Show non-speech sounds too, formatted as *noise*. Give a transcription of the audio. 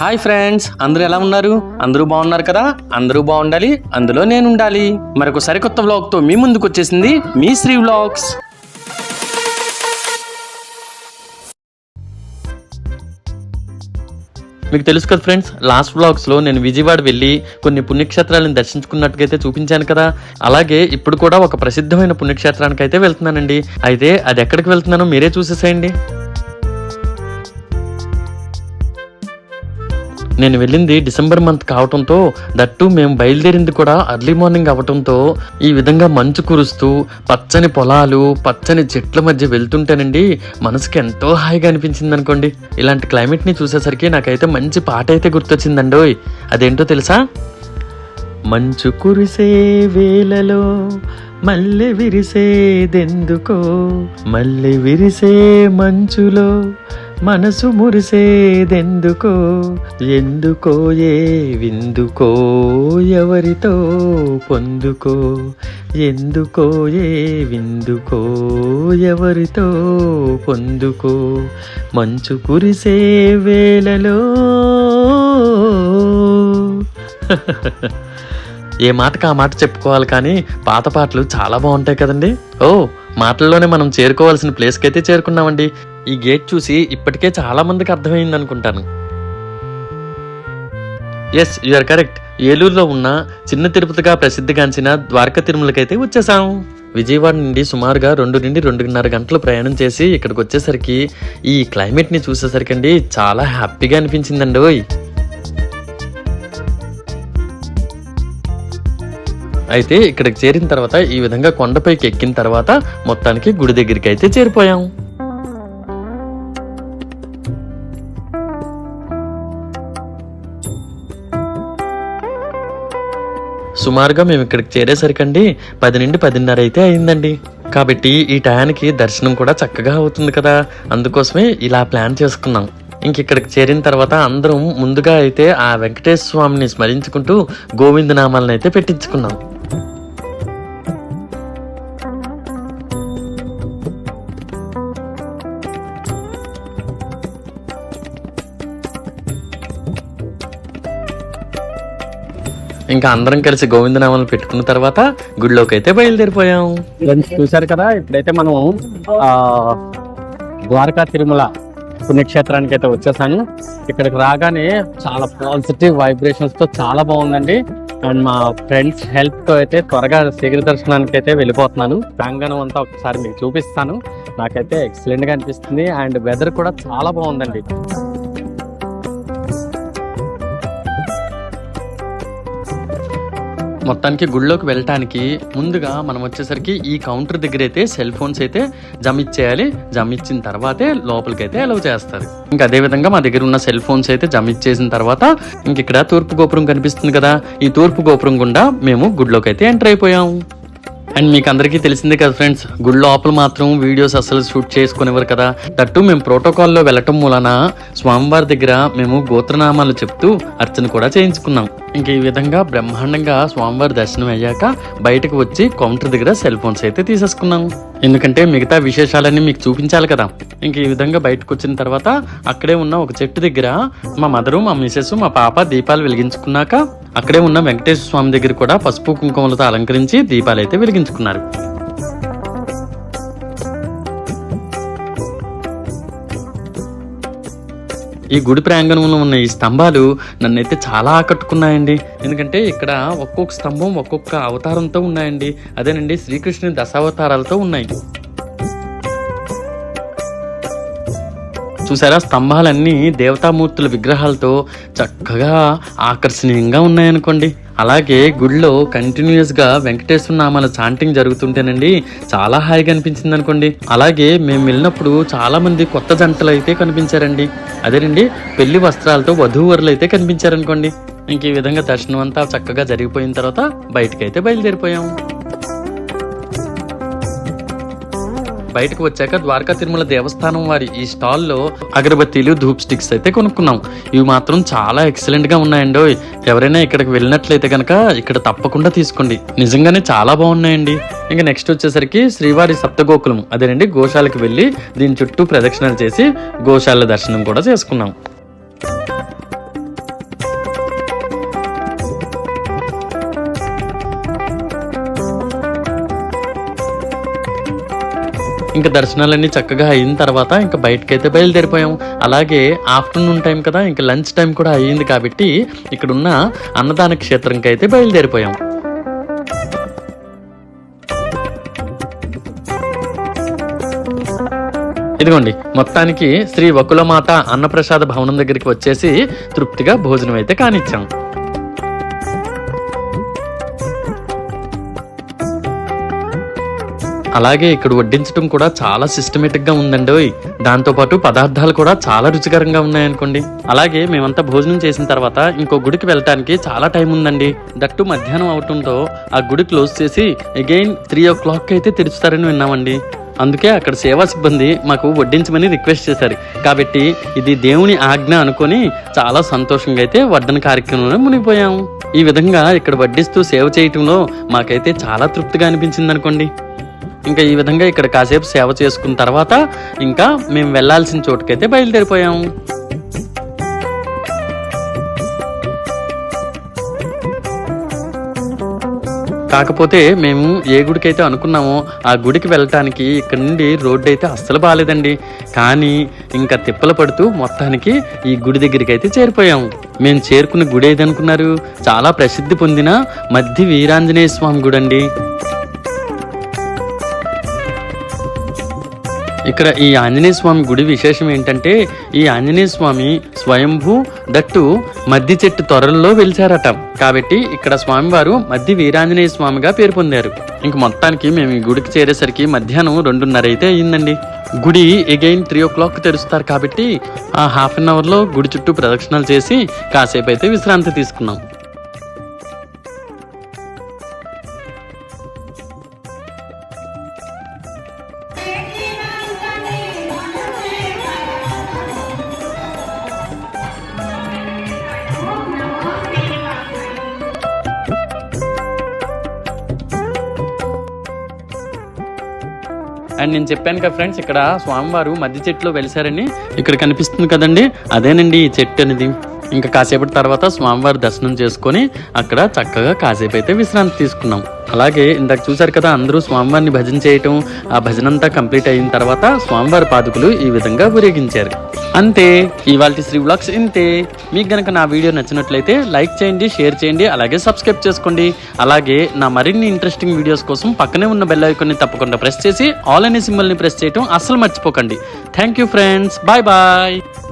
Hi friends అందరూ ఎలా ఉన్నారు? అందరూ బాగున్నారు కదా? అందరూ బాగుండాలి అందులో నేను ఉండాలి మరొక సరికొత్త వ్లాగ్తో మీ ముందుకు వచ్చేసింది మీ శ్రీ వ్లాగ్స్ మీకు తెలుసు కదా ఫ్రెండ్స్ లాస్ట్ వ్లాగ్స్లో నేను విజయవాడ వెళ్ళి కొన్ని పుణ్యక్షేత్రాలను దర్శించుకున్నట్టుగైతే చూపించాను కదా. అలాగే ఇప్పుడు కూడా ఒక ప్రసిద్ధమైన పుణ్యక్షేత్రానికి అయితే వెళ్తున్నానండి. అయితే అది ఎక్కడికి వెళ్తున్నానో మీరే చూసేసేయండి. నేను వెళ్ళింది డిసెంబర్ మంత్ కావటంతో దట్టు మేము బయలుదేరింది కూడా అర్లీ మార్నింగ్ అవటంతో ఈ విధంగా మంచు కురుస్తూ పచ్చని పొలాలు పచ్చని చెట్ల మధ్య వెళ్తుంటేనండి మనసుకి ఎంతో హాయిగా అనిపించింది అనుకోండి. ఇలాంటి క్లైమేట్ని చూసేసరికి నాకైతే మంచి పాట అయితే గుర్తొచ్చిందండోయ్. అదేంటో తెలుసా? మంచు కురిసే వేలలో మల్లె విరిసేదెందుకో మల్లె విరిసే మంచులో మనసు మురిసేదెందుకో? ఎందుకో ఏ విందుకో? ఎవరితో పొందుకో? ఎందుకో ఏ విందుకో? ఎవరితో పొందుకో? మంచు కురిసే వేళలో *laughs* ఏ మాటకు ఆ మాట చెప్పుకోవాలి కానీ పాత పాటలు చాలా బాగుంటాయి కదండి. ఓ మాటల్లోనే మనం చేరుకోవాల్సిన ప్లేస్కి అయితే చేరుకున్నామండి. ఈ గేట్ చూసి ఇప్పటికే చాలా మందికి అర్థమైంది అనుకుంటాను. ఎస్ ఆర్ కరెక్ట్ ఏలూరులో ఉన్న చిన్న తిరుపతిగా ప్రసిద్ధిగాంచిన ద్వారకా తిరుమలకైతే వచ్చేసాం. విజయవాడ నుండి సుమారుగా రెండు నుండి రెండున్నర గంటలు ప్రయాణం చేసి ఇక్కడికి వచ్చేసరికి ఈ క్లైమేట్ని చూసేసరికి అండి చాలా హ్యాపీగా అనిపించిందండి ఓయ్. అయితే ఇక్కడికి చేరిన తర్వాత ఈ విధంగా కొండపైకి ఎక్కిన తర్వాత మొత్తానికి గుడి దగ్గరికి అయితే చేరిపోయాం. సుమారుగా మేము ఇక్కడికి చేరేసరికండి పది నుండి పదిన్నర అయితే అయిందండి. కాబట్టి ఈ టయానికి దర్శనం కూడా చక్కగా అవుతుంది కదా. అందుకోసమే ఇలా ప్లాన్ చేసుకున్నాం. ఇంక ఇక్కడికి చేరిన తర్వాత అందరం ముందుగా అయితే ఆ వెంకటేశ్వర స్వామిని స్మరించుకుంటూ గోవింద నామాలను అయితే పెట్టించుకున్నాం. ఇంకా అందరం కలిసి గోవిందనామాలు పెట్టుకున్న తర్వాత గుడిలోకి అయితే బయలుదేరిపోయాం. ఫ్రెండ్స్ చూశారు కదా? ఇప్పుడైతే మనం ద్వారకా తిరుమల పుణ్యక్షేత్రానికి అయితే వచ్చేసాను ఇక్కడికి రాగానే చాలా పాజిటివ్ వైబ్రేషన్స్తో చాలా బాగుందండి. అండ్ మా ఫ్రెండ్స్ హెల్ప్తో అయితే త్వరగా శీఘ్ర దర్శనానికి అయితే వెళ్ళిపోతున్నాను. ప్రాంగణం అంతా ఒకసారి మీకు చూపిస్తాను. నాకైతే ఎక్సలెంట్గా అనిపిస్తుంది. అండ్ వెదర్ కూడా చాలా బాగుందండి. మొత్తానికి గుళ్ళోకి వెళ్ళటానికి ముందుగా మనం వచ్చేసరికి ఈ కౌంటర్ దగ్గర అయితే సెల్ ఫోన్స్ అయితే జమ ఇచ్చేయాలి. జమ ఇచ్చిన తర్వాతే లోపలికి అయితే అలౌ చేస్తారు. ఇంకా అదే విధంగా మా దగ్గర ఉన్న సెల్ ఫోన్స్ అయితే జమ ఇచ్చేసిన తర్వాత ఇంక ఇక్కడ తూర్పు గోపురం కనిపిస్తుంది కదా ఈ తూర్పు గోపురం గుండా మేము గుడిలోకి అయితే ఎంటర్ అయిపోయాము అండ్ మీకు అందరికీ తెలిసిందే కదా ఫ్రెండ్స్ గుడి లోపల మాత్రం వీడియోస్ అసలు షూట్ చేసుకునేవారు కదా. తట్టు మేము ప్రోటోకాల్లో వెళ్ళటం మూలన స్వామివారి దగ్గర మేము గోత్రనామాలు చెప్తూ అర్చన కూడా చేయించుకున్నాం. ఇంక ఈ విధంగా బ్రహ్మాండంగా స్వామివారి దర్శనం అయ్యాక బయటకు వచ్చి కౌంటర్ దగ్గర సెల్ ఫోన్స్ అయితే తీసేసుకున్నాం. ఎందుకంటే మిగతా విశేషాలన్నీ మీకు చూపించాలి కదా. ఇంక ఈ విధంగా బయటకు వచ్చిన తర్వాత అక్కడే ఉన్న ఒక చెట్టు దగ్గర మా మదరు మా మిసెస్ మా పాప దీపాలు వెలిగించుకున్నాక అక్కడే ఉన్న వెంకటేశ్వర స్వామి దగ్గర కూడా పసుపు కుంకుమలతో అలంకరించి దీపాలు అయితే వెలిగించుకున్నారు. ఈ గుడి ప్రాంగణంలో ఉన్న ఈ స్తంభాలు నన్నైతే చాలా ఆకట్టుకున్నాయండి. ఎందుకంటే ఇక్కడ ఒక్కొక్క స్తంభం ఒక్కొక్క అవతారంతో ఉన్నాయండి. అదేనండి శ్రీకృష్ణుని దశావతారాలతో ఉన్నాయి. చూసారా? స్తంభాలన్నీ దేవతామూర్తుల విగ్రహాలతో చక్కగా ఆకర్షణీయంగా ఉన్నాయనుకోండి. అలాగే గుడిలో కంటిన్యూస్గా వెంకటేశ్వర నామాల చాంటింగ్ జరుగుతుంటేనండి చాలా హాయిగా అనిపించింది అనుకోండి. అలాగే మేము వెళ్ళినప్పుడు చాలా మంది కొత్త జంటలు అయితే కనిపించారండి. అదేనండి పెళ్ళి వస్త్రాలతో వధూవరులు అయితే కనిపించారనుకోండి. ఇంక ఈ విధంగా దర్శనం అంతా చక్కగా జరిగిపోయిన తర్వాత బయటకైతే బయలుదేరిపోయాము బయటకు వచ్చాక ద్వారకా తిరుమల దేవస్థానం వారి ఈ స్టాల్లో అగరబత్తీలు ధూప్ స్టిక్స్ అయితే కొనుక్కున్నాం. ఇవి మాత్రం చాలా ఎక్సలెంట్గా ఉన్నాయండి ఎవరైనా ఇక్కడికి వెళ్ళినట్లయితే కనుక ఇక్కడ తప్పకుండా తీసుకోండి. నిజంగానే చాలా బాగున్నాయండి. ఇంకా నెక్స్ట్ వచ్చేసరికి శ్రీవారి సప్తగోకులం అదేనండి గోశాలకు వెళ్ళి దీని చుట్టూ ప్రదక్షిణలు చేసి గోశాల దర్శనం కూడా చేసుకున్నాం. ఇంకా దర్శనాలన్నీ చక్కగా అయిన తర్వాత ఇంకా బయటకైతే బయలుదేరిపోయాం అలాగే ఆఫ్టర్నూన్ టైం కదా ఇంకా లంచ్ టైం కూడా అయ్యింది కాబట్టి ఇక్కడున్న అన్నదాన క్షేత్రంకి అయితే బయలుదేరిపోయాం. ఇదిగోండి మొత్తానికి శ్రీ వకులమాత అన్నప్రసాద భవనం దగ్గరికి వచ్చేసి తృప్తిగా భోజనం అయితే కానిచ్చాం. అలాగే ఇక్కడ వడ్డించడం కూడా చాలా సిస్టమేటిక్గా ఉందండి ఓయ్. దాంతోపాటు పదార్థాలు కూడా చాలా రుచికరంగా ఉన్నాయనుకోండి. అలాగే మేమంతా భోజనం చేసిన తర్వాత ఇంకో గుడికి వెళ్ళటానికి చాలా టైం ఉందండి. దట్టు మధ్యాహ్నం అవటంతో ఆ గుడి క్లోజ్ చేసి అగైన్ త్రీ ఓ క్లాక్ అయితే తెరుస్తారని విన్నామండి. అందుకే అక్కడ సేవా సిబ్బంది మాకు వడ్డించమని రిక్వెస్ట్ చేశారు. కాబట్టి ఇది దేవుని ఆజ్ఞ అనుకొని చాలా సంతోషంగా అయితే వడ్డన కార్యక్రమంలో మునిగిపోయాము ఈ విధంగా ఇక్కడ వడ్డిస్తూ సేవ చేయటంలో మాకైతే చాలా తృప్తిగా అనిపించింది అనుకోండి ఇంకా ఈ విధంగా ఇక్కడ కాసేపు సేవ చేసుకున్న తర్వాత ఇంకా మేము వెళ్ళాల్సిన చోటుకైతే బయలుదేరిపోయాము కాకపోతే మేము ఏ గుడికైతే అనుకున్నామో ఆ గుడికి వెళ్ళటానికి ఇక్కడ నుండి రోడ్డు అయితే అస్సలు బాగాలేదండి కానీ ఇంకా తిప్పలు పడుతూ మొత్తానికి ఈ గుడి దగ్గరికి అయితే చేరిపోయాము మేము చేరుకున్న గుడి ఏదనుకున్నారు? చాలా ప్రసిద్ధి పొందిన మధ్య వీరాంజనేయ స్వామి గుడి అండి ఇక్కడ ఈ ఆంజనేయ స్వామి గుడి విశేషం ఏంటంటే ఈ ఆంజనేయ స్వామి స్వయంభూ దట్టు మద్ది చెట్టు త్వరల్లో వెలిచారట. కాబట్టి ఇక్కడ స్వామివారు మద్ది వీరాంజనేయ స్వామిగా పేరు పొందారు. ఇంక మొత్తానికి మేము ఈ గుడికి చేరేసరికి మధ్యాహ్నం రెండున్నర అయితే అయ్యిందండి గుడి అగైన్ త్రీ ఓ క్లాక్ తెరుస్తారు కాబట్టి ఆ హాఫ్ అన్ అవర్లో గుడి చుట్టూ ప్రదక్షిణలు చేసి కాసేపు అయితే విశ్రాంతి తీసుకున్నాం. అండ్ నేను చెప్పాను కదా ఫ్రెండ్స్ ఇక్కడ స్వామివారు మధ్య చెట్టులో వెలిసారని ఇక్కడ కనిపిస్తుంది కదండి. అదేనండి ఈ చెట్టు అనేది. ఇంకా కాసేపటి తర్వాత స్వామివారి దర్శనం చేసుకొని అక్కడ చక్కగా కాసేపు అయితే విశ్రాంతి తీసుకున్నాం. అలాగే ఇందాక చూశారు కదా అందరూ స్వామివారిని భజన చేయటం ఆ భజన అంతా కంప్లీట్ అయిన తర్వాత స్వామివారి పాదుకులు ఈ విధంగా ఊరేగించారు. అంతే. ఇవాళ శ్రీ వ్లాగ్స్ ఇంతే. మీకు గనక నా వీడియో నచ్చినట్లయితే లైక్ చేయండి షేర్ చేయండి అలాగే సబ్స్క్రైబ్ చేసుకోండి. అలాగే నా మరిన్ని ఇంట్రెస్టింగ్ వీడియోస్ కోసం పక్కనే ఉన్న బెల్ ఐకాన్ని తప్పకుండా ప్రెస్ చేసి ఆల్ అనే సింబల్ని ప్రెస్ చేయటం అస్సలు మర్చిపోకండి. Thank you friends. Bye bye.